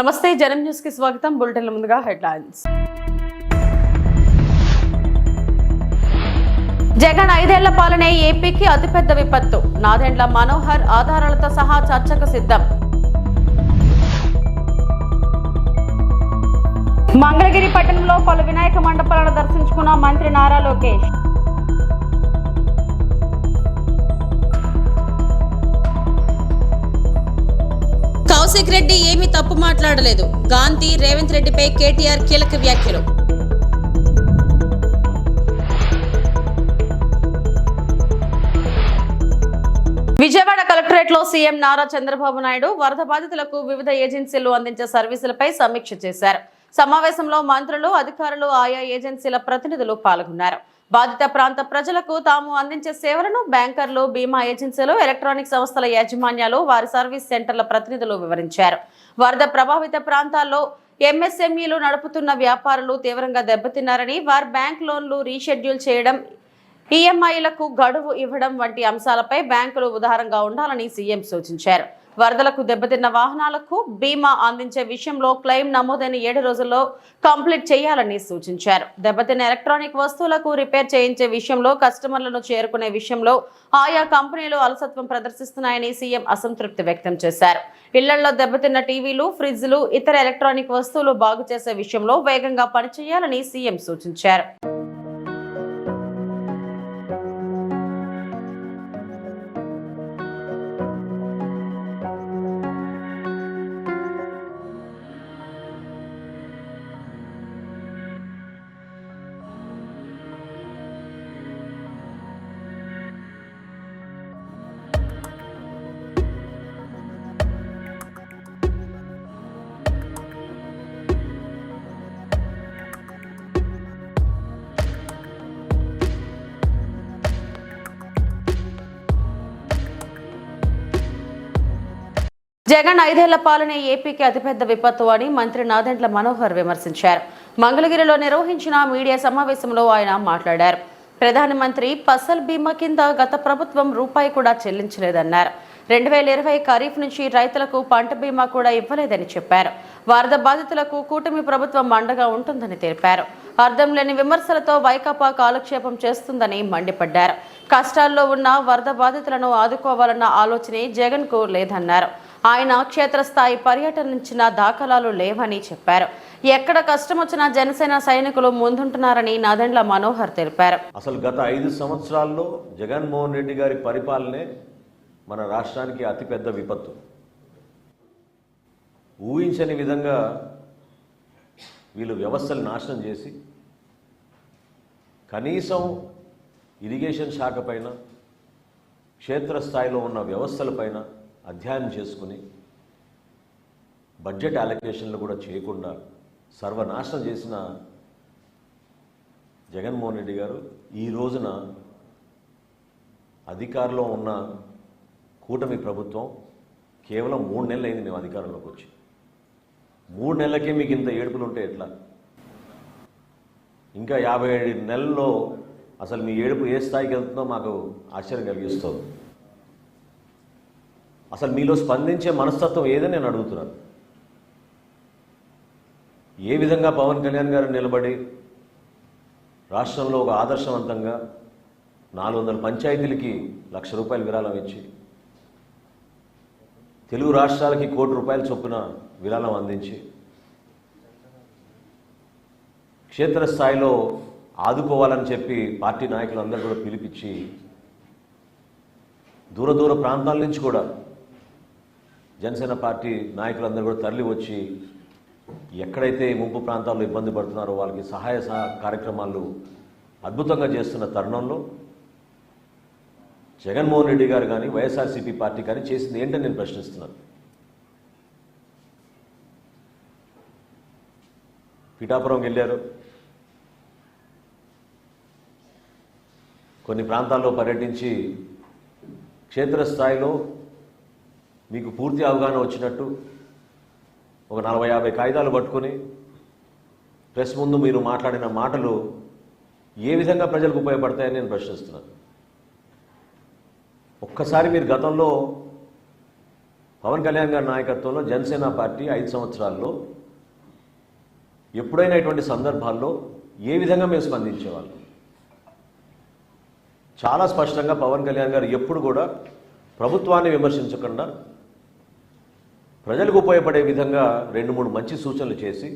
నమస్తే జనం న్యూస్కి స్వాగతం. బులెటిన్ ముందుగా హెడ్లైన్స్. జగన్ ఐదేళ్ళ పాలనే ఏపీకి అతిపెద్ద విపత్తు. నాదెండ్ల మనోహర్ ఆధారాలతో సహా చర్చకు సిద్ధం. మంగళగిరి పట్టణంలో పలు వినాయక మండపాలను దర్శించుకున్న మంత్రి నారా లోకేష్. కౌశిక్ రెడ్డి ఏమీ తప్పు మాట్లాడలేదు. గాంధీ రేవంత్ రెడ్డిపై కేటీఆర్ కీలక వ్యాఖ్యలు. విజయవాడ కలెక్టరేట్లో సీఎం నారా చంద్రబాబు నాయుడు వరద బాధితులకు వివిధ ఏజెన్సీలు అందించే సర్వీసులపై సమీక్ష చేశారు. సమావేశంలో మంత్రులు అధికారులు ఆయా ఏజెన్సీల ప్రతినిధులు పాల్గొన్నారు. బాధిత ప్రాంత ప్రజలకు తాము అందించే సేవలను బ్యాంకర్లు బీమా ఏజెన్సీలు ఎలక్ట్రానిక్ సంస్థల యాజమాన్యాలు వారి సర్వీస్ సెంటర్ల ప్రతినిధులు వివరించారు. వరద ప్రభావిత ప్రాంతాల్లో ఎంఎస్ఎంఈలు నడుపుతున్న వ్యాపారులు తీవ్రంగా దెబ్బతిన్నారని వారి బ్యాంక్ లోన్లు రీషెడ్యూల్ చేయడం ఈఎంఐలకు గడువు ఇవ్వడం వంటి అంశాలపై బ్యాంకులు ఉదారంగా ఉండాలని సీఎం సూచించారు. వరదలకు దెబ్బతిన్న వాహనాలకు బీమా అందించే విషయంలో క్లెయిమ్ నమోదైన ఏడు రోజుల్లో కంప్లీట్ చేయాలని సూచించారు. దెబ్బతిన్న ఎలక్ట్రానిక్ వస్తువులకు రిపేర్ చేయించే విషయంలో కస్టమర్లను చేరుకునే విషయంలో ఆయా కంపెనీలు అలసత్వం ప్రదర్శిస్తున్నాయని సీఎం అసంతృప్తి వ్యక్తం చేశారు. ఇళ్ళలో దెబ్బతిన్న టీవీలు ఫ్రిడ్జ్లు ఇతర ఎలక్ట్రానిక్ వస్తువులు బాగు చేసే విషయంలో వేగంగా పనిచేయాలని సీఎం సూచించారు. జగన్ ఐదేళ్ళ పాలనే ఏపీకి అతిపెద్ద విపత్తు అని మంత్రి నాదెండ్ల మనోహర్ విమర్శించారు. మంగళగిరిలో నిర్వహించిన మీడియా సమావేశంలో ఆయన మాట్లాడారు. ప్రధానమంత్రి ఫసల్ బీమా కింద గత ప్రభుత్వం రూపాయి కూడా చెల్లించలేదన్నారు. రెండు వేల ఇరవై ఖరీఫ్ నుంచి రైతులకు పంట బీమా కూడా ఇవ్వలేదని చెప్పారు. వరద బాధితులకు కూటమి ప్రభుత్వం అండగా ఉంటుందని తెలిపారు. అర్థం లేని విమర్శలతో వైకాపా కాలక్షేపం చేస్తుందని మండిపడ్డారు. కష్టాల్లో ఉన్న వరద బాధితులను ఆదుకోవాలన్న ఆలోచనే జగన్కు లేదన్నారు. ఆయన క్షేత్రస్థాయి పర్యటనించిన దాఖలాలు లేవని చెప్పారు. ఎక్కడ కష్టం వచ్చినా జనసేన సైనికులు ముందుంటున్నారని నదండ్ల మనోహర్ తెలిపారు. అసలు గత ఐదు సంవత్సరాల్లో జగన్మోహన్ రెడ్డి గారి పరిపాలనే మన రాష్ట్రానికి అతిపెద్ద విపత్తు. ఊహించని విధంగా వీళ్ళు వ్యవస్థలు నాశనం చేసి కనీసం ఇరిగేషన్ శాఖ పైన క్షేత్రస్థాయిలో ఉన్న వ్యవస్థలపైన అధ్యయనం చేసుకుని బడ్జెట్ అలొకేషన్లు కూడా చేయకుండా సర్వనాశనం చేసిన జగన్మోహన్ రెడ్డి గారు ఈ రోజున అధికారంలో ఉన్న కూటమి ప్రభుత్వం కేవలం మూడు నెలలు అయింది మేము అధికారంలోకి వచ్చి. మూడు నెలలకే మీకు ఇంత ఏడుపులు ఉంటే ఎట్లా? ఇంకా యాభై ఏడు నెలల్లో అసలు మీ ఏడుపు ఏ స్థాయికి వెళ్తుందో మాకు ఆశ్చర్యం కలిగిస్తుంది. అసలు మీలో స్పందించే మనస్తత్వం ఏదని నేను అడుగుతున్నాను. ఏ విధంగా పవన్ కళ్యాణ్ గారు నిలబడి రాష్ట్రంలో ఒక ఆదర్శవంతంగా నాలుగు వందల పంచాయతీలకి లక్ష రూపాయలు విరాళం ఇచ్చి తెలుగు రాష్ట్రాలకి కోటి రూపాయల చొప్పున విరాళం అందించి క్షేత్రస్థాయిలో ఆదుకోవాలని చెప్పి పార్టీ నాయకులందరూ కూడా పిలిపించి దూర దూర ప్రాంతాల నుంచి కూడా జనసేన పార్టీ నాయకులందరూ కూడా తరలి వచ్చి ఎక్కడైతే ముంపు ప్రాంతాల్లో ఇబ్బంది పడుతున్నారో వాళ్ళకి సహాయ కార్యక్రమాలు అద్భుతంగా చేస్తున్న తరుణంలో జగన్మోహన్ రెడ్డి గారు కానీ వైఎస్ఆర్సీపీ పార్టీ కానీ చేసింది ఏంటని నేను ప్రశ్నిస్తున్నాను. పిఠాపురం వెళ్ళారు. కొన్ని ప్రాంతాల్లో పర్యటించి క్షేత్రస్థాయిలో మీకు పూర్తి అవగాహన వచ్చినట్టు ఒక నలభై యాభై కాగితాలు పట్టుకొని ప్రెస్ ముందు మీరు మాట్లాడిన మాటలు ఏ విధంగా ప్రజలకు ఉపయోగపడతాయని నేను ప్రశ్నిస్తున్నాను. ఒక్కసారి మీరు గతంలో పవన్ కళ్యాణ్ గారి నాయకత్వంలో జనసేన పార్టీ ఐదు సంవత్సరాల్లో ఎప్పుడైనా ఇటువంటి సందర్భాల్లో ఏ విధంగా మేము స్పందించేవాళ్ళం? చాలా స్పష్టంగా పవన్ కళ్యాణ్ గారు ఎప్పుడు కూడా ప్రభుత్వాన్ని విమర్శించకుండా ప్రజలకు ఉపయోగపడే విధంగా రెండు మూడు మంచి సూచనలు చేసి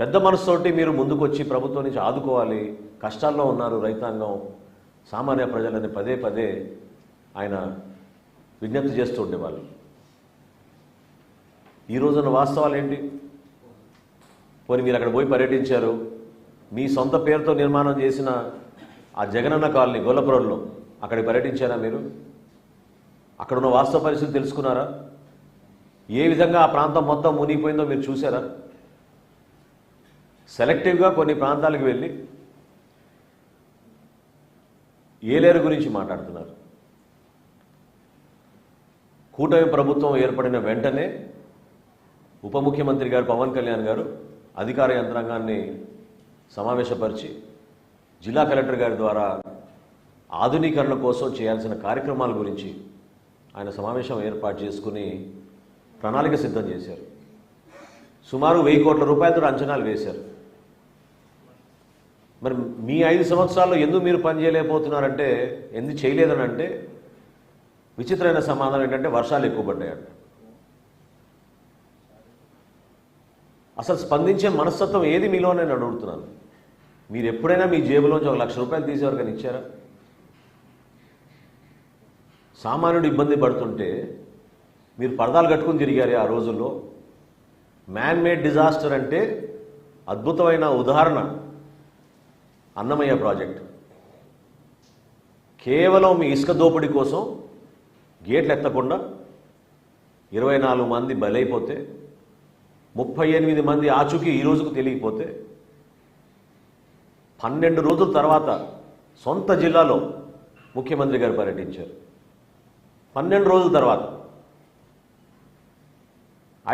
పెద్ద మనసుతోటి మీరు ముందుకొచ్చి ప్రభుత్వం నుంచి ఆదుకోవాలి కష్టాల్లో ఉన్నారు రైతాంగం సామాన్య ప్రజలని పదే పదే ఆయన విజ్ఞప్తి చేస్తూ ఉండేవాళ్ళు. ఈ రోజున వాస్తవాలు ఏంటి? పోనీ మీరు అక్కడ పోయి పర్యటించారు మీ సొంత పేరుతో నిర్మాణం చేసిన ఆ జగనన్న కాలనీ గోలపురంలో అక్కడికి పర్యటించారా మీరు? అక్కడ ఉన్న వాస్తవ పరిస్థితి తెలుసుకున్నారా? ఏ విధంగా ఆ ప్రాంతం మొత్తం మునిగిపోయిందో మీరు చూసారా సెలెక్టివ్గా కొన్ని ప్రాంతాలకు వెళ్ళి ఏలేరు గురించి మాట్లాడుతున్నారు. కూటమి ప్రభుత్వం ఏర్పడిన వెంటనే ఉప ముఖ్యమంత్రి గారు పవన్ కళ్యాణ్ గారు అధికార యంత్రాంగాన్ని సమావేశపరిచి జిల్లా కలెక్టర్ గారి ద్వారా ఆధునీకరణ కోసం చేయాల్సిన కార్యక్రమాల గురించి ఆయన సమావేశం ఏర్పాటు చేసుకుని ప్రణాళిక సిద్ధం చేశారు. సుమారు వెయ్యి కోట్ల రూపాయలతో అంచనాలు వేశారు. మరి మీ ఐదు సంవత్సరాల్లో ఎందుకు మీరు పని చేయలేకపోతున్నారంటే ఎందుకు చేయలేదని అంటే విచిత్రమైన సమాధానం ఏంటంటే వర్షాలు ఎక్కువ పడ్డాయంట. అసలు స్పందించే మనస్తత్వం ఏది మీలో నేను అడుగుతున్నాను. మీరు ఎప్పుడైనా మీ జేబులోంచి ఒక లక్ష రూపాయలు తీసేవరకని ఇచ్చారా? సామాన్యుడు ఇబ్బంది పడుతుంటే మీరు పరదాలు కట్టుకుని తిరిగారు ఆ రోజుల్లో. మ్యాన్ మేడ్ డిజాస్టర్ అంటే అద్భుతమైన ఉదాహరణ. అన్నమయ్య ప్రాజెక్ట్. కేవలం మీ ఇసుక దోపిడీ కోసం గేట్లు ఎత్తకుండా ఇరవై నాలుగు మంది బలైపోతే ముప్పై ఎనిమిది మంది ఆచూకీ ఈ రోజుకు తెలియకపోతే పన్నెండు రోజుల తర్వాత సొంత జిల్లాలో ముఖ్యమంత్రి గారు పర్యటించారు. పన్నెండు రోజుల తర్వాత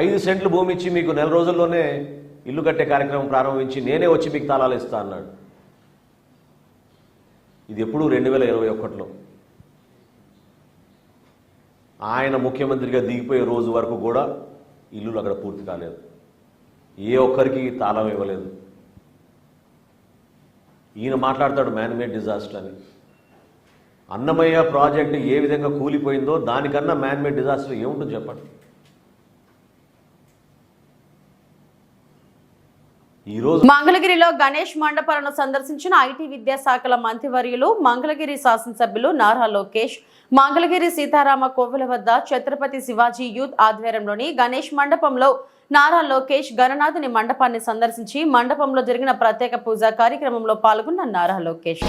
ఐదు సెంట్లు భూమి ఇచ్చి మీకు నెల రోజుల్లోనే ఇల్లు కట్టే కార్యక్రమం ప్రారంభించి నేనే వచ్చి మీకు తాళాలు ఇస్తా అన్నాడు. ఇది ఎప్పుడు రెండు వేల ఇరవై ఒకటిలో ఆయన ముఖ్యమంత్రిగా దిగిపోయే రోజు వరకు కూడా ఇల్లులు అక్కడ పూర్తి కాలేదు. ఏ ఒక్కరికి తాళం ఇవ్వలేదు. ఈయన మాట్లాడతాడు మ్యాన్మేడ్ డిజాస్టర్ అని. అన్నమయ్య ప్రాజెక్టు ఏ విధంగా కూలిపోయిందో దానికన్నా మ్యాన్మేడ్ డిజాస్టర్ ఏముంటుందో చెప్పండి? మంగళగిరిలో గణేష్ మండపాలను సందర్శించిన ఐటీ విద్యాశాఖల మంత్రివర్యులు మంగళగిరి శాసనసభ్యులు నారా లోకేష్ మంగళగిరి సీతారామ కోవెల వద్ద ఛత్రపతి శివాజీ యూత్ ఆధ్వర్యంలోని గణేష్ మండపంలో నారా లోకేష్ గణనాథుని మండపాన్ని సందర్శించి మండపంలో జరిగిన ప్రత్యేక పూజా కార్యక్రమంలో పాల్గొన్న నారా లోకేష్.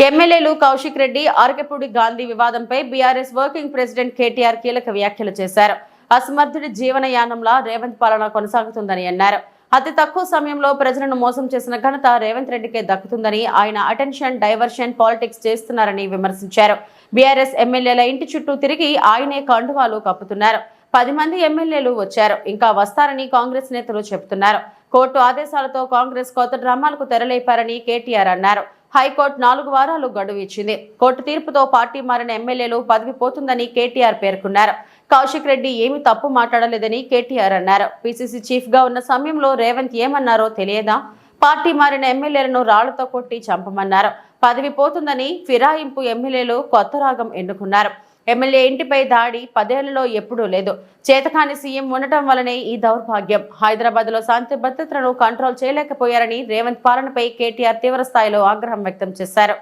ఎమ్మెల్యేలు కౌశిక్ రెడ్డి ఆర్కెపూడి గాంధీ వివాదంపై బీఆర్ఎస్ వర్కింగ్ ప్రెసిడెంట్ కేటీఆర్ కీలక వ్యాఖ్యలు చేశారు. అసమర్థుడి జీవనయానంలా రేవంత్ పాలన కొనసాగుతుందని అన్నారు. అతి తక్కువ సమయంలో ప్రజలను మోసం చేసిన ఘనత రేవంత్ రెడ్డికే దక్కుతుందని ఆయన అటెన్షన్ డైవర్షన్ పాలిటిక్స్ చేస్తున్నారని విమర్శించారు. బీఆర్ఎస్ ఎమ్మెల్యేల ఇంటి చుట్టూ తిరిగి ఆయనే కండువాలు కప్పుతున్నారు. పది మంది ఎమ్మెల్యేలు వచ్చారు. ఇంకా వస్తారని కాంగ్రెస్ నేతలు చెబుతున్నారు. కోర్టు ఆదేశాలతో కాంగ్రెస్ కొత్త డ్రామాలకు తెరలేపారని కేటీఆర్ అన్నారు. హైకోర్టు నాలుగు వారాలు గడువు ఇచ్చింది. కోర్టు తీర్పుతో పార్టీ మారిన ఎమ్మెల్యేలు పదవి పోతుందని కేటీఆర్ పేర్కొన్నారు. కౌశిక్ రెడ్డి ఏమీ తప్పు మాట్లాడలేదని కేటీఆర్ అన్నారు. పిసిసి చీఫ్గా ఉన్న సమయంలో రేవంత్ ఏమన్నారో తెలియదా? పార్టీ మారిన ఎమ్మెల్యేలను రాళ్ళతో కొట్టి చంపమన్నారు. పదవి పోతుందని ఫిరాయింపు ఎమ్మెల్యేలు కొత్త రాగం ఎన్నుకున్నారు. ఎమ్మెల్యే ఇంటిపై దాడి పదేళ్ళలో ఎప్పుడూ లేదు. చేతకాని సీఎం ఉండటం వలనే ఈ దౌర్భాగ్యం. హైదరాబాద్లో శాంతి భద్రతలను కంట్రోల్ చేయలేకపోయారని రేవంత్ పాలనపై కేటీఆర్ తీవ్ర స్థాయిలో ఆగ్రహం వ్యక్తం చేశారు.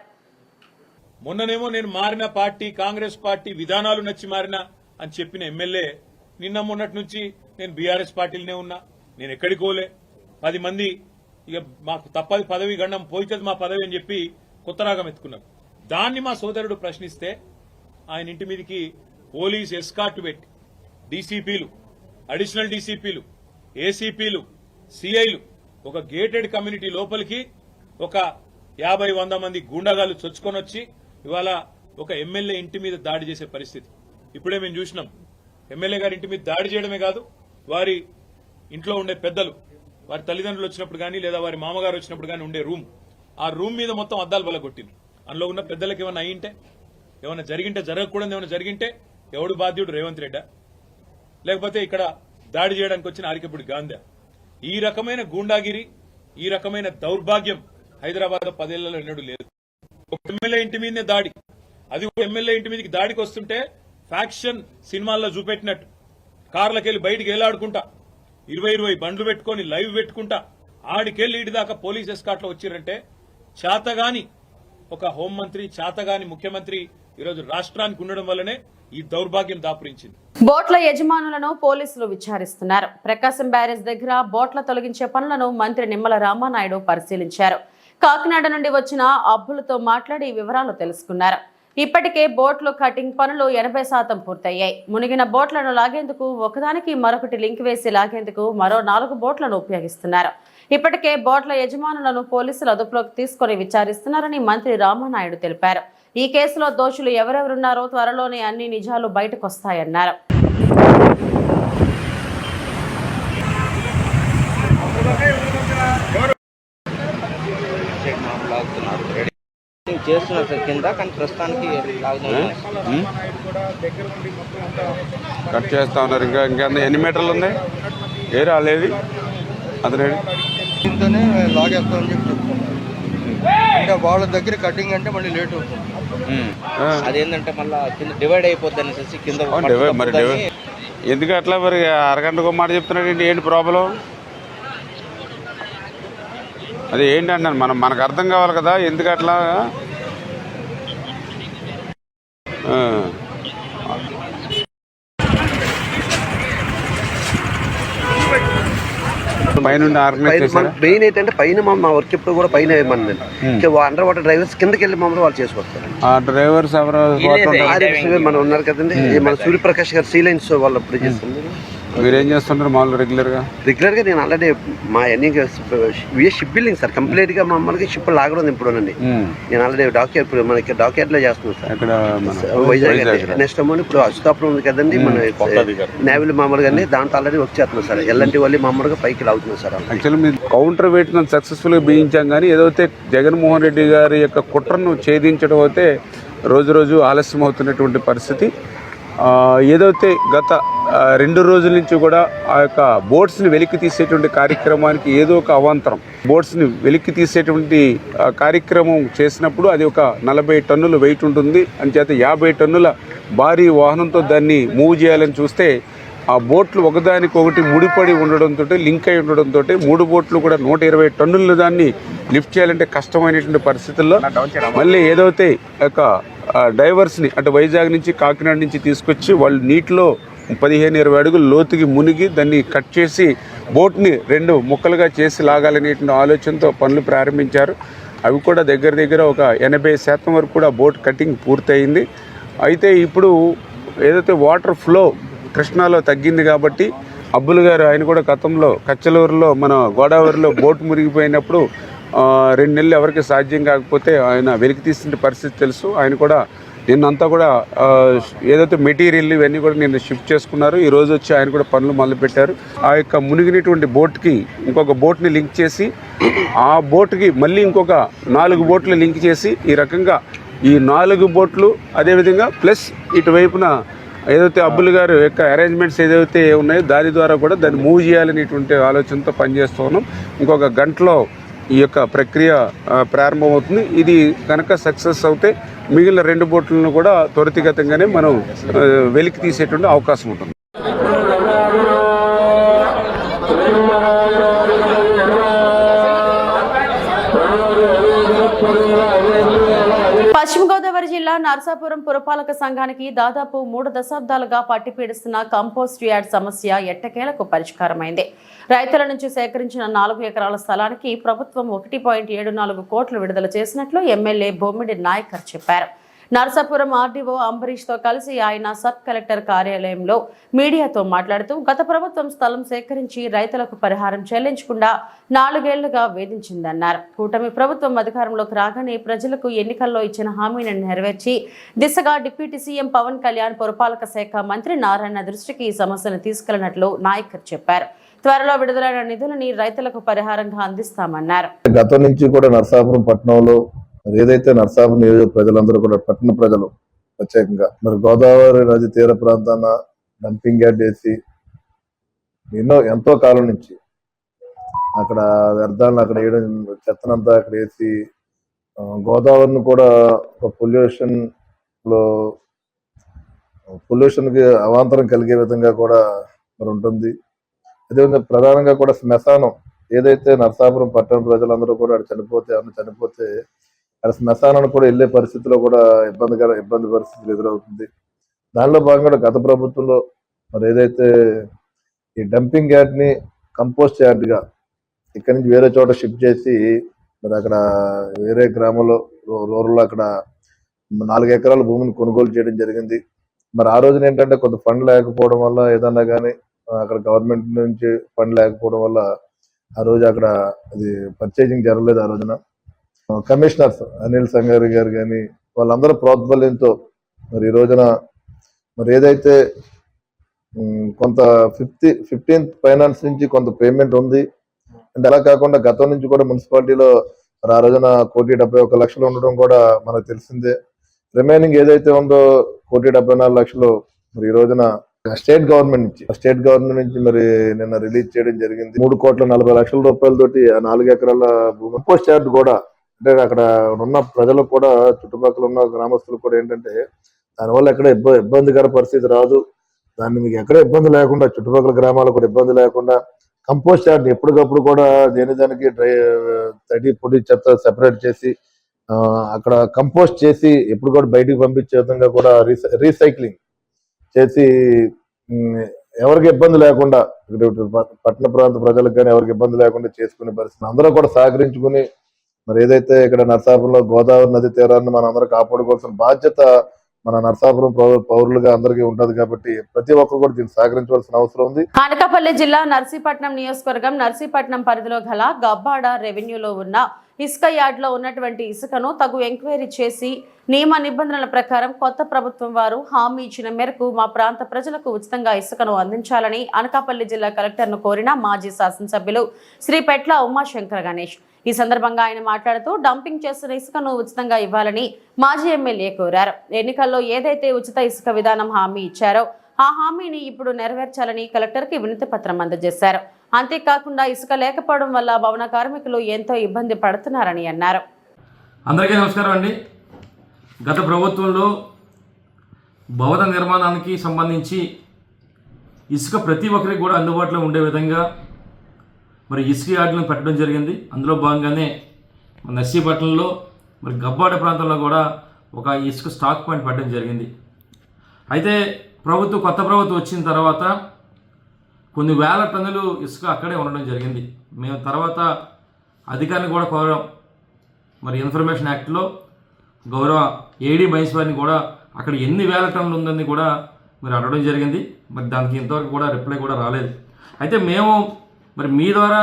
మొన్ననేమో నేను మారిన పార్టీ కాంగ్రెస్ పార్టీ విధానాలు నచ్చి మారిన అని చెప్పిన ఎమ్మెల్యే నిన్న మొన్నటి నుంచి నేను బీఆర్ఎస్ పార్టీలోనే ఉన్నా. నేను ఎక్కడికి పోలే. పది మంది ఇక మాకు తప్పది పదవి గండం పోయితుంది మా పదవి అని చెప్పి కొత్త రాగం ఎత్తుకున్నారు. దాన్ని మా సోదరుడు ప్రశ్నిస్తే ఆయన ఇంటి మీదకి పోలీస్ ఎస్కాట్ పెట్టి డీసీపీలు అడిషనల్ డీసీపీలు ఏసీపీలు సిఐలు ఒక గేటెడ్ కమ్యూనిటీ లోపలికి ఒక యాభై వంద మంది గూండాగాలు చొచ్చుకొని వచ్చి ఇవాళ ఒక ఎమ్మెల్యే ఇంటి మీద దాడి చేసే పరిస్థితి. ఇప్పుడే మేము చూసినాం. ఎమ్మెల్యే గారి ఇంటి మీద దాడి చేయడమే కాదు వారి ఇంట్లో ఉండే పెద్దలు వారి తల్లిదండ్రులు వచ్చినప్పుడు కానీ లేదా వారి మామగారు వచ్చినప్పుడు కానీ ఉండే రూమ్. ఆ రూమ్ మీద మొత్తం అద్దాలు బల కొట్టింది అందులో ఉన్న పెద్దలకు ఏమైనా అయ్యింటే ఏమైనా జరిగింటే జరగకూడదు ఏమైనా జరిగింటే ఎవడు బాధ్యుడు రేవంత్ రెడ్డా? లేకపోతే ఇక్కడ దాడి చేయడానికి వచ్చిన ఆరికప్పుడు గాంధీ? ఈ రకమైన గూండాగిరి ఈ రకమైన దౌర్భాగ్యం హైదరాబాద్ పదేళ్ళలో ఎన్నడూ లేదు. ఒక ఎమ్మెల్యే ఇంటి మీదనే దాడి. అది ఒక ఎమ్మెల్యే ఇంటి మీదకి దాడికి వస్తుంటే ఫ్యాక్షన్ సినిమాల్లో చూపెట్టినట్టు. కార్లకెళ్ళి బయటికి వెళ్ళాడుకుంటా. ఇరవై ఇరవై బండ్లు పెట్టుకొని లైవ్ పెట్టుకుంటా. ఆడికెళ్ళి ఇటుదాకా పోలీస్ ఎస్కాట్లో వచ్చిరంటే చేతగాని ఒక హోంమంత్రి చేతగాని ముఖ్యమంత్రి ఈరోజు రాష్ట్రానికి ఉండడం వల్లనే ఈ దౌర్భాగ్యం దాపురించింది. బోట్ల యజమానులను పోలీసులు విచారిస్తున్నారు. ప్రకాశం బ్యారేజ్ దగ్గర బోట్ల తొలగించే పనులను మంత్రి నిమ్మల రామానాయుడు పరిశీలించారు. కాకినాడ నుండి వచ్చిన అబ్బులతో మాట్లాడి వివరాలు తెలుసుకున్నారు. ఇప్పటికే బోట్లు కటింగ్ పనులు ఎనభై శాతం పూర్తయ్యాయి. మునిగిన బోట్లను లాగేందుకు ఒకదానికి మరొకటి లింక్ వేసి లాగేందుకు మరో నాలుగు బోట్లను ఉపయోగిస్తున్నారు. ఇప్పటికే బోట్ల యజమానులను పోలీసులు అదుపులోకి తీసుకొని విచారిస్తున్నారని మంత్రి రామానాయుడు తెలిపారు. ఈ కేసులో దోషులు ఎవరెవరున్నారో త్వరలోనే అన్ని నిజాలు బయటకొస్తాయన్నారు లాగుతున్నారు రెడీ చేస్తున్నారు సార్. కింద కానీ ప్రస్తుతానికి కట్ చేస్తా ఉన్నారు. ఇంకా ఇంకా ఎన్ని మీటర్లు ఉన్నాయి ఏ రాలేదు అతను దీంతోనే లాగేస్తామని చెప్పి అంటే వాళ్ళ దగ్గర కటింగ్ అంటే మళ్ళీ లేట్ అవుతుంది. అదేంటంటే మళ్ళీ కింద డివైడ్ అయిపోద్ది అనేసి కింద మరి ఎందుకు అట్లా మరి? అరగంటకు మాట చెప్తున్నాడు ఏంటి? ఏంటి ప్రాబ్లం అది ఏంటి అన్నాను. మనం మనకు అర్థం కావాలి కదా. ఎందుకు అట్లా ఆ. పైనుండి ఆర్గనైజ్ చేశారా మెయిన్ ఏంటంటే పైన మా- వర్క్ ఎప్పుడు కూడా పైన అండర్ వాటర్ డ్రైవర్స్ కిందకి వెళ్ళి మమ్మల్ని వాళ్ళు చేసుకొస్తారు. ఆ డ్రైవర్స్ ఎవరు మన ఉన్నారు కదండి. ఈ మన సూర్యప్రకాష్ గారు సీ లైన్స్ వాళ్ళు అప్పుడు చేస్తుంది మీరు ఏం చేస్తుంటారు మామూలు రెగ్యులర్గా? రెగ్యులర్గా నేను ఆల్రెడీ మా అన్ని షిప్ బిల్డింగ్ సార్. కంప్లీట్గా మమ్మల్ని షిప్ లాగడం ఇప్పుడు అండి ఉమ్. నేను ఆల్రెడీ డాక్యార్డ్ ఇప్పుడు మనకి డాక్యార్డ్లో చేస్తున్నాను సార్. ఎక్కడ మన వైజాగ్ నెక్స్ట్ అమౌంట్ ఇప్పుడు అశుతాపురం ఉంది కదండి మన నేవల్ మామూలుగా దాంట్లో ఆల్రెడీ వర్క్ చేస్తున్నాం సార్. ఎల్లంటి వాళ్ళు మామూలుగా పైకి లాగుతున్నాం సార్ యాక్చువల్లీ మీరు కౌంటర్ వెయిట్ సక్సెస్ఫుల్గా బిగించాం కానీ ఏదైతే జగన్మోహన్ రెడ్డి గారి యొక్క కుట్రను ఛేదించడం అయితే రోజు రోజు ఆలస్యం అవుతున్నటువంటి పరిస్థితి. ఏదైతే గత రెండు రోజుల నుంచి కూడా ఆ యొక్క బోట్స్ని వెలికి తీసేటువంటి కార్యక్రమానికి ఏదో ఒక అవాంతరం. బోట్స్ని వెలికి తీసేటువంటి కార్యక్రమం చేసినప్పుడు అది ఒక నలభై టన్నుల వెయిట్ ఉంటుంది. అంచేత యాభై టన్నుల భారీ వాహనంతో దాన్ని మూవ్ చేయాలని చూస్తే ఆ బోట్లు ఒకదానికి ఒకటి ముడిపడి ఉండడంతో లింక్ అయి ఉండడంతో మూడు బోట్లు కూడా నూట ఇరవై టన్నుల దాన్ని లిఫ్ట్ చేయాలంటే కష్టమైనటువంటి పరిస్థితుల్లో మళ్ళీ ఏదైతే ఒక డైవర్స్ని అంటే వైజాగ్ నుంచి కాకినాడ నుంచి తీసుకొచ్చి వాళ్ళు నీటిలో పదిహేను ఇరవై అడుగులు లోతుకి మునిగి దాన్ని కట్ చేసి బోట్ని రెండు ముక్కలుగా చేసి లాగాలనేటువంటి ఆలోచనతో పనులు ప్రారంభించారు. అవి కూడా దగ్గర దగ్గర ఒక ఎనభై శాతం వరకు కూడా బోట్ కటింగ్ పూర్తయింది. అయితే ఇప్పుడు ఏదైతే వాటర్ ఫ్లో కృష్ణాలో తగ్గింది కాబట్టి అబ్బుల్ గారు ఆయన కూడా గతంలో కచ్చలూరులో మన గోదావరిలో బోట్ మునిగిపోయినప్పుడు రెండు నెలలు ఎవరికి సాధ్యం కాకపోతే ఆయన వెలికి తీసిన పరిస్థితి తెలుసు. ఆయన కూడా నిన్నంతా కూడా ఏదైతే మెటీరియల్ ఇవన్నీ కూడా నిన్న షిఫ్ట్ చేసుకున్నారు ఈ రోజు వచ్చి ఆయన కూడా పనులు మొదలుపెట్టారు. ఆ యొక్క మునిగినటువంటి బోట్కి ఇంకొక బోట్ని లింక్ చేసి ఆ బోట్కి మళ్ళీ ఇంకొక నాలుగు బోట్లు లింక్ చేసి ఈ రకంగా ఈ నాలుగు బోట్లు అదేవిధంగా ప్లస్ ఇటువైపున ఏదైతే అబ్బుల్ గారు యొక్క అరేంజ్మెంట్స్ ఏదైతే ఉన్నాయో దాని ద్వారా కూడా దాన్ని మూవ్ చేయాలనేటువంటి ఆలోచనతో పనిచేస్తూ ఉన్నాం. ఇంకొక గంటలో ఈ యొక్క ప్రక్రియ ప్రారంభమవుతుంది. ఇది కనుక సక్సెస్ అవుతే మిగిలిన రెండు బోట్లను కూడా త్వరితగతంగానే మనం వెలికి తీసేటువంటి అవకాశం ఉంటుంది. పశ్చిమ గోదావరి జిల్లా నర్సాపురం పురపాలక సంఘానికి దాదాపు మూడు దశాబ్దాలుగా పట్టిపీడిస్తున్న కంపోస్ట్ యార్డ్ సమస్య ఎట్టకేలకు పరిష్కారమైంది. రైతుల నుంచి సేకరించిన నాలుగు ఎకరాల స్థలానికి ప్రభుత్వం ఒకటి పాయింట్ ఏడు నాలుగు కోట్లు విడుదల చేసినట్లు ఎమ్మెల్యే బొమ్మిడి నాయకర్ చెప్పారు. నర్సాపురం ఆర్డీఓ అంబరీష్తో కలిసి ఆయన సబ్ కలెక్టర్ కార్యాలయంలో మీడియాతో మాట్లాడుతూ గత ప్రభుత్వం స్థలం సేకరించి రైతులకు పరిహారం చెల్లించకుండా నాలుగేళ్ళుగా వేధించిందన్నారు. కూటమి ప్రభుత్వం అధికారంలోకి రాగానే ప్రజలకు ఎన్నికల్లో ఇచ్చిన హామీని నెరవేర్చి దిశగా డిప్యూటీ సీఎం పవన్ కళ్యాణ్ పురపాలక శాఖ మంత్రి నారాయణ దృష్టికి ఈ సమస్యను తీసుకెళ్ళినట్లు నాయకర్ చెప్పారు. త్వరలో విడుదలైన నిధులని రైతులకు పరిహారంగా అందిస్తామన్నారు. గతం నుంచి కూడా నర్సాపురం పట్టణంలో మరి ఏదైతే నరసాపురం నియోజక ప్రజలందరూ కూడా పట్టణ ప్రజలు ప్రత్యేకంగా మరి గోదావరి నది తీర ప్రాంతాన డంపింగ్ యార్డ్ వేసి ఎన్నో ఎంతో కాలం నుంచి అక్కడ వ్యర్థాలను అక్కడ వేయడం చెత్తనంతా అక్కడ వేసి గోదావరిని కూడా ఒక పొల్యూషన్లో పొల్యూషన్కి అవాంతరం కలిగే విధంగా కూడా మరి ఉంటుంది. అదేవిధంగా ప్రధానంగా కూడా శ్మశానం ఏదైతే నరసాపురం పట్టణ ప్రజలందరూ కూడా అక్కడ చనిపోతే అన్న చనిపోతే అక్కడ శ్మశానానికి కూడా వెళ్ళే పరిస్థితిలో కూడా ఇబ్బందికర ఇబ్బంది పరిస్థితులు ఎదురవుతుంది. దానిలో భాగంగా గత ప్రభుత్వంలో మరి ఏదైతే ఈ డంపింగ్ యార్డ్ని కంపోస్ట్ యార్డ్గా ఇక్కడి నుంచి వేరే చోట షిఫ్ట్ చేసి మరి అక్కడ వేరే గ్రామంలో రూ- రూరల్ అక్కడ నాలుగు ఎకరాల భూమిని కొనుగోలు చేయడం జరిగింది. మరి ఆ రోజున ఏంటంటే కొంత ఫండ్ లేకపోవడం వల్ల ఏదన్నా కానీ అక్కడ గవర్నమెంట్ నుంచి ఫండ్ లేకపోవడం వల్ల ఆ రోజు అక్కడ అది పర్చేజింగ్ జరగలేదు ఆ రోజున. కమిషనర్స్ అనిల్ సంగారి గారు కానీ వాళ్ళందరూ ప్రోద్బల్యంతో మరి ఈ రోజున మరి ఏదైతే కొంత ఫిఫ్టీ ఫిఫ్టీన్త్ ఫైనాన్స్ నుంచి కొంత పేమెంట్ ఉంది. అంటే అలా కాకుండా గతం నుంచి కూడా మున్సిపాలిటీలో మరి ఆ రోజున కోటి డెబ్బై ఒక లక్షలు ఉండడం కూడా మనకు తెలిసిందే. రిమైనింగ్ ఏదైతే ఉందో కోటి డెబ్బై నాలుగు లక్షలు మరి ఈ రోజున స్టేట్ గవర్నమెంట్ నుంచి స్టేట్ గవర్నమెంట్ నుంచి మరి నిన్న రిలీజ్ చేయడం జరిగింది. మూడు కోట్ల నలభై లక్షల రూపాయలతోటి ఆ నాలుగు ఎకరాల భూమి పోస్ట్ యార్డ్ కూడా అంటే అక్కడ ఉన్న ప్రజలకు కూడా చుట్టుపక్కల ఉన్న గ్రామస్తులు కూడా ఏంటంటే దానివల్ల ఎక్కడ ఇబ్బ ఇబ్బందికర పరిస్థితి రాదు. దాన్ని మీకు ఎక్కడ ఇబ్బంది లేకుండా చుట్టుపక్కల గ్రామాలకు కూడా ఇబ్బంది లేకుండా కంపోస్ట్ యార్డ్ని ఎప్పటికప్పుడు కూడా దేని దానికి డ్రై తడి పొడి చెత్త సెపరేట్ చేసి అక్కడ కంపోస్ట్ చేసి ఎప్పుడు కూడా బయటికి పంపించే విధంగా కూడా రీసై- రీసైక్లింగ్ చేసి ఎవరికి ఇబ్బంది లేకుండా ఇక్కడ పట్టణ ప్రాంత ప్రజలకు కానీ ఎవరికి ఇబ్బంది లేకుండా చేసుకునే పరిస్థితి అందరూ కూడా సహకరించుకుని మరి ఏదైతే ఇక్కడ నర్సాపురంలో గోదావరి నది తీరాన్ని మనం అందరూ కాపాడుకోవాల్సిన బాధ్యత మన నర్సాపురం పౌరులుగా అందరికీ ఉంటది కాబట్టి ప్రతి ఒక్కరు కూడా దీన్ని సహకరించవలసిన అవసరం ఉంది. అనకాపల్లి జిల్లా నర్సీపట్నం నియోజకవర్గం నర్సీపట్నం పరిధిలో గల గబ్బాడ రెవెన్యూలో ఉన్న ఇసుక యార్డ్లో ఉన్నటువంటి ఇసుకను తగు ఎంక్వైరీ చేసి నియమ నిబంధనల ప్రకారం కొత్త ప్రభుత్వం వారు హామీ ఇచ్చిన మేరకు మా ప్రాంత ప్రజలకు ఉచితంగా ఇసుకను అందించాలని అనకాపల్లి జిల్లా కలెక్టర్ను కోరిన మాజీ శాసనసభ్యులు శ్రీ పెట్ల ఉమాశంకర్ గణేష్. ఈ సందర్భంగా ఆయన మాట్లాడుతూ డంపింగ్ చేస్తున్న ఇసుకను ఉచితంగా ఇవ్వాలని మాజీ ఎమ్మెల్యే కోరారు. ఎన్నికల్లో ఏదైతే ఉచిత ఇసుక విధానం హామీ ఇచ్చారో ఆ హామీని ఇప్పుడు నెరవేర్చాలని కలెక్టర్కి వినతి పత్రం అందజేశారు. అంతేకాకుండా ఇసుక లేకపోవడం వల్ల భవన కార్మికులు ఎంతో ఇబ్బంది పడుతున్నారని అన్నారు. అందరికీ నమస్కారం అండి. గత ప్రభుత్వంలో భవన నిర్మాణానికి సంబంధించి ఇసుక ప్రతి ఒక్కరికి కూడా అందుబాటులో ఉండే విధంగా మరి ఇసుక యార్డులను పెట్టడం జరిగింది. అందులో భాగంగానే నర్సీపట్నంలో మరి గబ్బాడ ప్రాంతంలో కూడా ఒక ఇసుక స్టాక్ పాయింట్ పెట్టడం జరిగింది. అయితే ప్రభుత్వం కొత్త ప్రభుత్వం వచ్చిన తర్వాత కొన్ని వేల టన్నులు ఇసుక అక్కడే ఉండడం జరిగింది. మేము తర్వాత అధికారిని కూడా కోరడం మరి ఇన్ఫర్మేషన్ యాక్ట్లో గౌరవ ఏడీ మహేశ్వరిని కూడా అక్కడ ఎన్ని వేల టన్నులు ఉందని కూడా మరి అడగడం జరిగింది. మరి దానికి ఇంతవరకు కూడా రిప్లై కూడా రాలేదు. అయితే మేము మరి మీ ద్వారా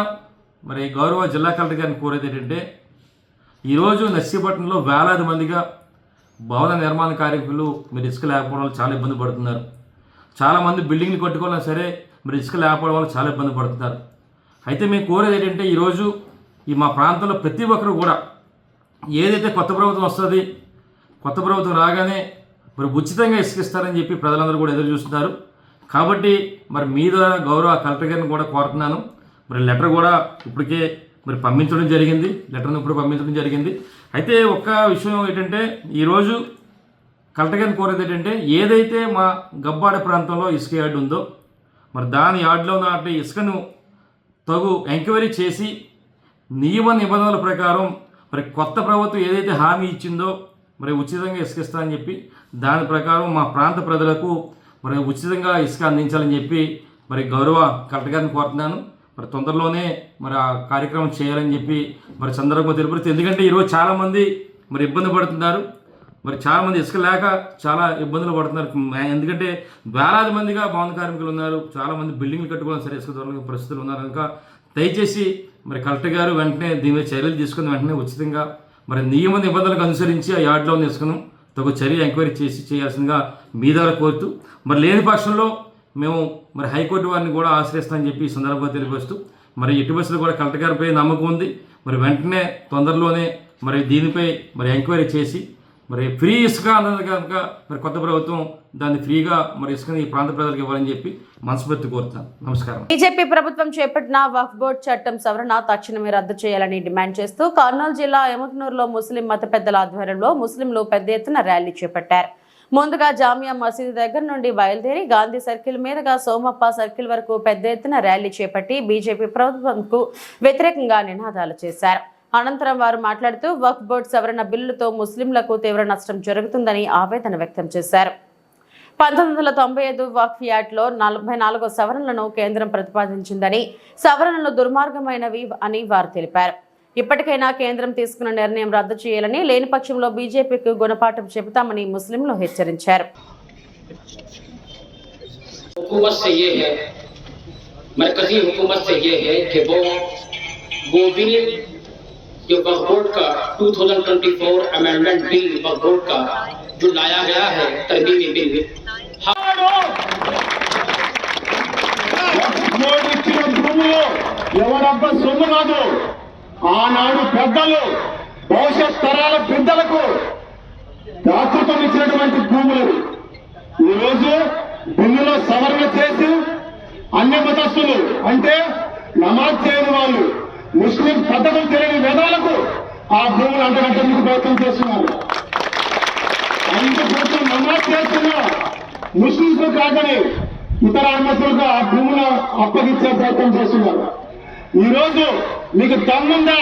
మరి గౌరవ జిల్లా కలెక్టర్ గారిని కోరేది ఏంటంటే ఈరోజు నర్సీపట్నంలో వేలాది మందిగా భవన నిర్మాణ కార్మికులు మీరు ఇసుక లేకపోవడం వల్ల చాలా ఇబ్బంది పడుతున్నారు. చాలామంది బిల్డింగ్లు కట్టుకోవాలన్నా సరే మరి ఇసుక లేకపోవడం వల్ల చాలా ఇబ్బంది పడుతున్నారు. అయితే మేము కోరేది ఏంటంటే ఈరోజు ఈ మా ప్రాంతంలో ప్రతి ఒక్కరు కూడా ఏదైతే కొత్త ప్రభుత్వం వస్తుంది కొత్త ప్రభుత్వం రాగానే మరి ఉచితంగా ఇసుకిస్తారని చెప్పి ప్రజలందరూ కూడా ఎదురు చూస్తున్నారు. కాబట్టి మరి మీ ద్వారా గౌరవ కలెక్టర్ గారిని కూడా కోరుతున్నాను. మరి లెటర్ కూడా ఇప్పటికే మరి పంపించడం జరిగింది. లెటర్ను ఇప్పుడు పంపించడం జరిగింది. అయితే ఒక్క విషయం ఏంటంటే ఈరోజు కలెక్టర్ గారిని కోరేది ఏంటంటే ఏదైతే మా గబ్బాడ ప్రాంతంలో ఇసుక యార్డ్ ఉందో మరి దాని యార్డ్లో ఉన్న ఇసుకను తగు ఎంక్వైరీ చేసి నియమ నిబంధనల ప్రకారం మరి కొత్త ప్రభుత్వం ఏదైతే హామీ ఇచ్చిందో మరి ఉచితంగా ఇసుక ఇస్తా అని చెప్పి దాని ప్రకారం మా ప్రాంత ప్రజలకు మరి ఉచితంగా ఇసుక అందించాలని చెప్పి మరి గౌరవ కలెక్టర్ గారిని కోరుతున్నాను. మరి తొందరలోనే మరి ఆ కార్యక్రమం చేయాలని చెప్పి మరి సందర్భంగా తెలుపుతుంది ఎందుకంటే ఈరోజు చాలామంది మరి ఇబ్బంది పడుతున్నారు. మరి చాలామంది ఇసుక లేక చాలా ఇబ్బందులు పడుతున్నారు. ఎందుకంటే వేలాది మందిగా భవన కార్మికులు ఉన్నారు. చాలామంది బిల్డింగ్లు కట్టుకోవడం సరే ఇసుక దొరకని పరిస్థితులు ఉన్నారు కనుక దయచేసి మరి కలెక్టర్ గారు వెంటనే దీని మీద చర్యలు తీసుకుని వెంటనే ఉచితంగా మరి నియమ నిబంధనలకు అనుసరించి ఆ యార్డ్లో ఉన్న ఇసుకను తగు చర్య ఎంక్వైరీ చేసి చేయాల్సిందిగా మీ ద్వారా కోరుతూ మరి లేని పక్షంలో మేము మరి హైకోర్టు వారిని కూడా ఆశ్రయిస్తామని చెప్పి ఈ సందర్భంగా తెలియపరుస్తూ మరి ఎట్టి బస్సులు కూడా కలెక్టర్ గారిపై నమ్మకం ఉంది. మరి వెంటనే తొందరలోనే మరి దీనిపై మరి ఎంక్వైరీ చేసి మరి ఫ్రీ ఇసుక అన్నది కనుక మరి కొత్త ప్రభుత్వం దాన్ని ఫ్రీగా మరి ఇసుకని ఈ ప్రాంత ప్రజలకు ఇవ్వాలని చెప్పి మనస్ఫూర్తి కోరుతాను నమస్కారం. బీజేపీ ప్రభుత్వం చేపట్టిన వక్ఫ్ బోర్డు చట్టం సవరణ తక్షణమే రద్దు చేయాలని డిమాండ్ చేస్తూ కర్నూలు జిల్లా ఎమకనూరులో ముస్లిం మత పెద్దల ఆధ్వర్యంలో ముస్లింలు పెద్ద ఎత్తున ర్యాలీ చేపట్టారు. ముందుగా జామియా మసీదు దగ్గర నుండి బయలుదేరి గాంధీ సర్కిల్ మీదుగా సోమప్ప సర్కిల్ వరకు పెద్ద ఎత్తున ర్యాలీ చేపట్టి బీజేపీ ప్రభుత్వంకు వ్యతిరేకంగా నినాదాలు చేశారు. అనంతరం వారు మాట్లాడుతూ వక్ఫ్ బోర్డు సవరణ బిల్లుతో ముస్లింలకు తీవ్ర నష్టం జరుగుతుందని ఆవేదన వ్యక్తం చేశారు. పంతొమ్మిది వందల తొంభై ఐదు వక్ఫ్ యాక్ట్లో నలభై నాలుగో సవరణలను కేంద్రం ప్రతిపాదించిందని సవరణలు దుర్మార్గమైనవి అని వారు తెలిపారు. ఇప్పటికైనా కేంద్రం తీసుకున్న నిర్ణయం రద్దు చేయాలని లేని పక్షంలో బీజేపీకి గుణపాఠం చెబుతామని ముస్లింలు హెచ్చరించారు हुकूमत से ये है मरकजी हुकूमत से ये है कि वो वो बिल जो वक्फ बोर्ड का 2024 अमेंडमेंट बिल वक्फ बोर्ड का जो लाया गया है तरमीमी बिल ఇచ్చిన భూములు ఎవరబ్బ సొమ్ము కాదు ఆనాడు పెద్దలు భవిష్యత్ తరాల పెద్దలకు దాతృత్వం ఇచ్చినటువంటి భూములు. ఈరోజు బిల్లులో సవరణ చేసి అన్య మతస్థులు అంటే నమాజ్ చేయని వాళ్ళు ముస్లిం పద్ధతులు తెలియని వేదాలకు ఆ భూములు అంటగట్టేందుకు ప్రయత్నం చేస్తున్నారు. అందుకోసం నమాజ్ చేస్తున్న ముస్లింస్ కాదని ఇతర అమ్మతులకు ఆ భూములు అప్పగించే ప్రయత్నం చేస్తున్నారు. ఈ రోజు మీకు దమ్ముందా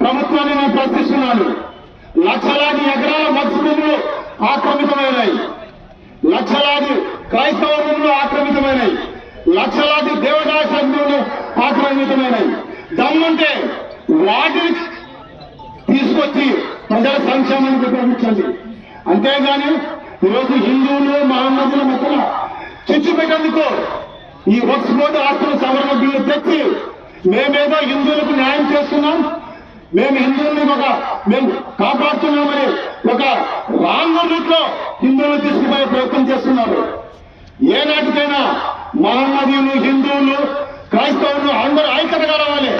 ప్రభుత్వాన్ని నేను ప్రశ్నిస్తున్నాను. లక్షలాది ఎకరాల మత్స్య భూములు ఆక్రమితమైనాయి. లక్షలాది క్రైస్తవ భూములు ఆక్రమితమైనాయి. లక్షలాది దేవదాయ భూములు ఆక్రమితమైనాయి. దమ్ముంటే వాటిని తీసుకొచ్చి ప్రజల సంక్షేమానికి ఉపయోగించండి. అంతేగాని ఈరోజు హిందువులు మహమ్మదుల మధ్యన చిచ్చు పెట్టేందుకు ఈ వక్స్ బోర్డు ఆస్తుల సవరణ బిల్లు తెచ్చి మేమేదో హిందువులకు న్యాయం చేస్తున్నాం. మేము హిందువుల్ని ఒక మేము కాపాడుతున్నామని ఒక రాంగ్ రూట్లో హిందువులు తీసుకుపోయే ప్రయత్నం చేస్తున్నారు. ఏ నాటికైనా మహమ్మదీయులు హిందువులు క్రైస్తవులు అందరూ ఐక్యత కలవాలి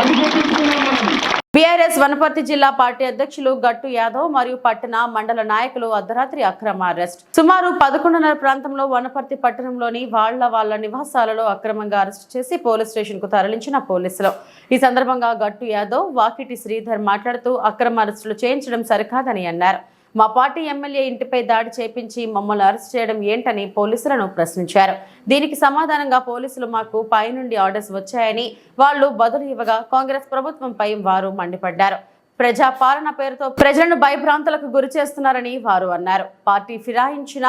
అది గుర్తుంచుకున్నాం మనం. బీఆర్ఎస్ వనపర్తి జిల్లా పార్టీ అధ్యక్షులు గట్టు యాదవ్ మరియు పట్టణ మండల నాయకులు అర్ధరాత్రి అక్రమ అరెస్ట్. సుమారు పదకొండున్నర ప్రాంతంలో వనపర్తి పట్టణంలోని వాళ్ళ వాళ్ళ నివాసాలలో అక్రమంగా అరెస్ట్ చేసి పోలీస్ స్టేషన్కు తరలించిన పోలీసులు. ఈ సందర్భంగా గట్టు యాదవ్ వాకిటి శ్రీధర్ మాట్లాడుతూ అక్రమ అరెస్టులు చేయించడం సరికాదని అన్నారు. మా పార్టీ ఎమ్మెల్యే ఇంటిపై దాడి చేపించి మమ్మల్ని అరెస్ట్ చేయడం ఏంటని పోలీసులను ప్రశ్నించారు. దీనికి సమాధానంగా పోలీసులు మాకు పైనుండి ఆర్డర్స్ వచ్చాయని వాళ్ళు బదులు ఇవ్వగా కాంగ్రెస్ ప్రభుత్వంపై వారు మండిపడ్డారు. ప్రజా పాలన పేరుతో ప్రజలను భయభ్రాంతులకు గురి చేస్తున్నారని వారు అన్నారు. పార్టీ ఫిరాయించిన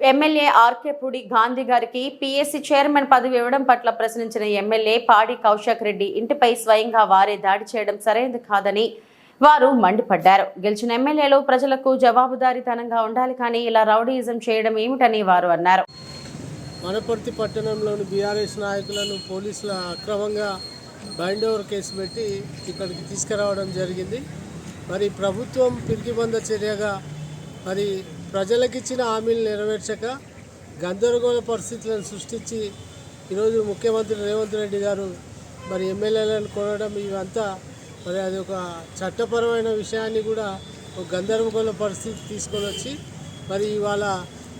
ఎమ్మెల్యే ఆర్కే పుడి గాంధీ గారికి పీఎస్సీ చైర్మన్ పదవి ఇవ్వడం పట్ల ప్రశ్నించిన ఎమ్మెల్యే పాడి కౌశక్ రెడ్డి ఇంటిపై స్వయంగా వారే దాడి చేయడం సరైనది కాదని వారు మండిపడ్డారు. గెలిచిన ఎమ్మెల్యేలు ప్రజలకు జవాబుదారీతనంగా ఉండాలి కానీ ఇలా రౌడీయిజం చేయడం ఏమిటని వారు అన్నారు. వనపర్తి పట్టణంలోని బీఆర్ఎస్ నాయకులను పోలీసుల అక్రమంగా బైండ్ ఓవర్ కేసు పెట్టి ఇక్కడికి తీసుకురావడం జరిగింది. మరి ప్రభుత్వం పిరికిబంద చర్యగా మరి ప్రజలకిచ్చిన హామీలు నెరవేర్చక గందరగోళ పరిస్థితులను సృష్టించి ఈరోజు ముఖ్యమంత్రి రేవంత్ రెడ్డి గారు మరి ఎమ్మెల్యేలను కొనడం ఇవంతా మరి అది ఒక చట్టపరమైన విషయాన్ని కూడా ఒక గందరగోళ పరిస్థితి తీసుకొని వచ్చి మరి ఇవాళ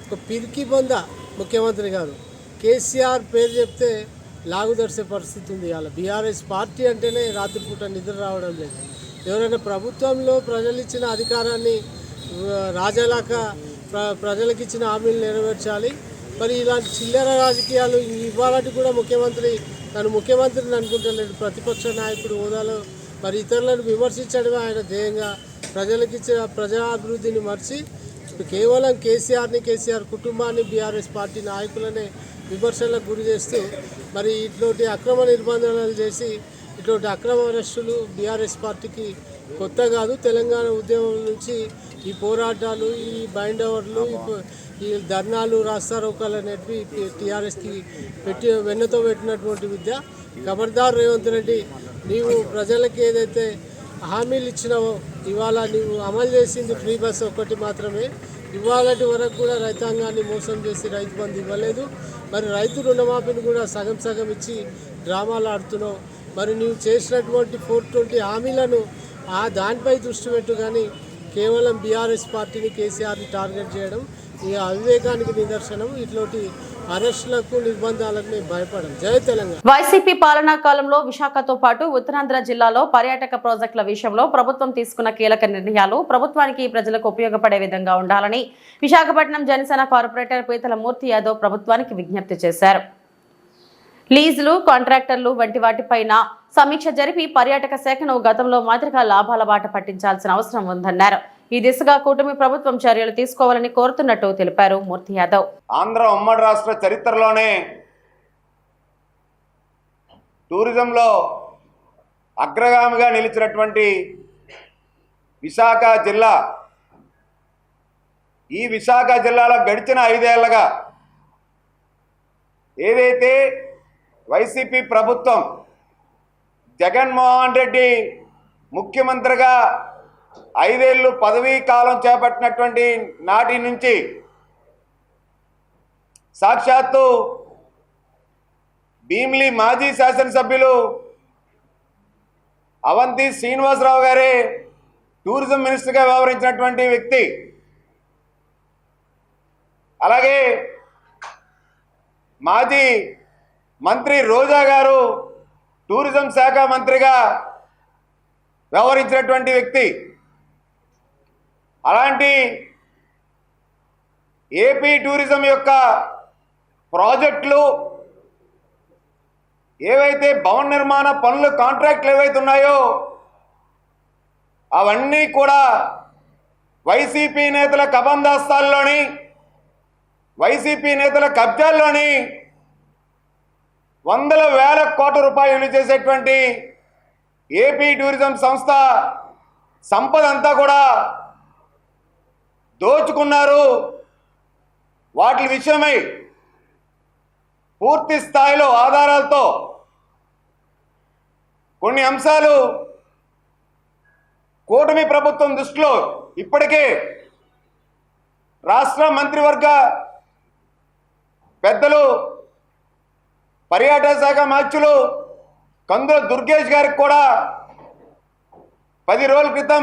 ఒక పిరికి బొంద ముఖ్యమంత్రి గారు. కేసీఆర్ పేరు చెప్తే లాగుదర్శే పరిస్థితి ఉంది ఇవాళ. బీఆర్ఎస్ పార్టీ అంటేనే రాత్రిపూట నిద్ర రావడం లేదు. ఎవరైనా ప్రభుత్వంలో ప్రజలు ఇచ్చిన అధికారాన్ని ఆ, రాజాలాక ప్ర ప్రజలకు ఇచ్చిన హామీలు నెరవేర్చాలి. మరి ఇలాంటి చిల్లర రాజకీయాలు ఇవ్వాలంటే కూడా ముఖ్యమంత్రి తను ముఖ్యమంత్రిని అనుకుంటలేడు. ప్రతిపక్ష నాయకుడు హోదాలో మరి ఇతరులను విమర్శించడమే ఆయన ధ్యేయంగా ప్రజలకు ఇచ్చిన ప్రజాభివృద్ధిని మర్చి కేవలం కేసీఆర్ని కేసీఆర్ కుటుంబాన్ని బీఆర్ఎస్ పార్టీ నాయకులనే విమర్శలకు గురి చేస్తూ మరి ఇటువంటి అక్రమ నిర్బంధనలు చేసి ఇటువంటి అక్రమ అరెస్టులు బీఆర్ఎస్ పార్టీకి కొత్త కాదు. తెలంగాణ ఉద్యమం నుంచి ఈ పోరాటాలు ఈ బైండ్ ఓవర్లు ఈ ఈ ధర్నాలు రాస్తారోకాలు అనేటివి టీఆర్ఎస్కి పెట్టి వెన్నతో పెట్టినటువంటి విద్య. ఖబర్దార్ రేవంత్ రెడ్డి నీవు ప్రజలకు ఏదైతే హామీలు ఇచ్చినావో ఇవాళ నీవు అమలు చేసింది ఫ్రీ బస్ ఒక్కటి మాత్రమే. ఇవాళటి వరకు కూడా రైతాంగాన్ని మోసం చేసి రైతు బంధు ఇవ్వలేదు. మరి రైతు రుణమాఫీని కూడా సగం సగం ఇచ్చి డ్రామాలు ఆడుతున్నావు. మరి నీవు చేసినటువంటి ఫోర్ ట్వంటీ హామీలను ఆ దానిపై దృష్టి పెట్టు కానీ కేవలం బీఆర్ఎస్ పార్టీని కేసీఆర్ని టార్గెట్ చేయడం ఈ అవివేకానికి నిదర్శనం. ఇట్లాంటి అరెస్టులకు నిర్బంధాలకు మేము భయపడం. జై తెలంగాణ. వైసీపీ పాలనా కాలంలో విశాఖతో పాటు ఉత్తరాంధ్ర జిల్లాలో పర్యాటక ప్రాజెక్టుల విషయంలో ప్రభుత్వం తీసుకున్న కీలక నిర్ణయాలు ప్రభుత్వానికి ప్రజలకు ఉపయోగపడే విధంగా ఉండాలని విశాఖపట్నం జనసేన కార్పొరేటర్ పీతల మూర్తి యాదవ్ ప్రభుత్వానికి విజ్ఞప్తి చేశారు. లీజులు కాంట్రాక్టర్లు వంటి వాటిపైన సమీక్ష జరిపి పర్యాటక శాఖను గతంలో మాదిరిగా లాభాల బాట పట్టించాల్సిన అవసరం ఉందన్నారు. ఈ దిశగా కూటమి ప్రభుత్వం చర్యలు తీసుకోవాలని కోరుతున్నట్టు తెలిపారు మూర్తి యాదవ్. ఆంధ్ర ఉమ్మడి రాష్ట్ర చరిత్రలోనే టూరిజంలో అగ్రగామిగా నిలిచినటువంటి విశాఖ జిల్లా ఈ విశాఖ జిల్లాలో గడిచిన ఐదేళ్ళగా ఏదైతే వైసీపీ ప్రభుత్వం జగన్మోహన్ రెడ్డి ముఖ్యమంత్రిగా ఐదేళ్ళు పదవీ కాలం చేపట్టినటువంటి నాటి నుంచి సాక్షాత్తు భీమిలి మాజీ శాసనసభ్యులు అవంతి శ్రీనివాసరావు గారే టూరిజం మినిస్టర్గా వ్యవహరించినటువంటి వ్యక్తి. అలాగే మాజీ మంత్రి రోజా గారు టూరిజం శాఖ మంత్రిగా వ్యవహరించినటువంటి వ్యక్తి. అలాంటి ఏపీ టూరిజం యొక్క ప్రాజెక్టులు ఏవైతే భవన నిర్మాణ పనులు కాంట్రాక్ట్లు ఏవైతే ఉన్నాయో అవన్నీ కూడా వైసీపీ నేతల కబందాస్తాల్లోని వైసీపీ నేతల కబ్జాల్లోని వందల వేల కోట్ల రూపాయలు చేసేటువంటి ఏపీ టూరిజం సంస్థ సంపద అంతా కూడా దోచుకున్నారు. వాటి విషయమై పూర్తి స్థాయిలో ఆధారాలతో కొన్ని అంశాలు కూటమి ప్రభుత్వం దృష్టిలో ఇప్పటికే రాష్ట్ర మంత్రివర్గ పెద్దలు పర్యాటక శాఖ మార్చులు కందుల దుర్గేష్ గారికి కూడా పది రోజుల క్రితం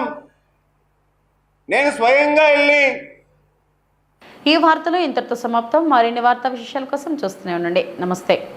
నేను స్వయంగా వెళ్ళి ఈ వార్తలు ఇంతటితో సమాప్తం. మరిన్ని వార్తా విశేషాల కోసం చూస్తూనే ఉండండి. నమస్తే.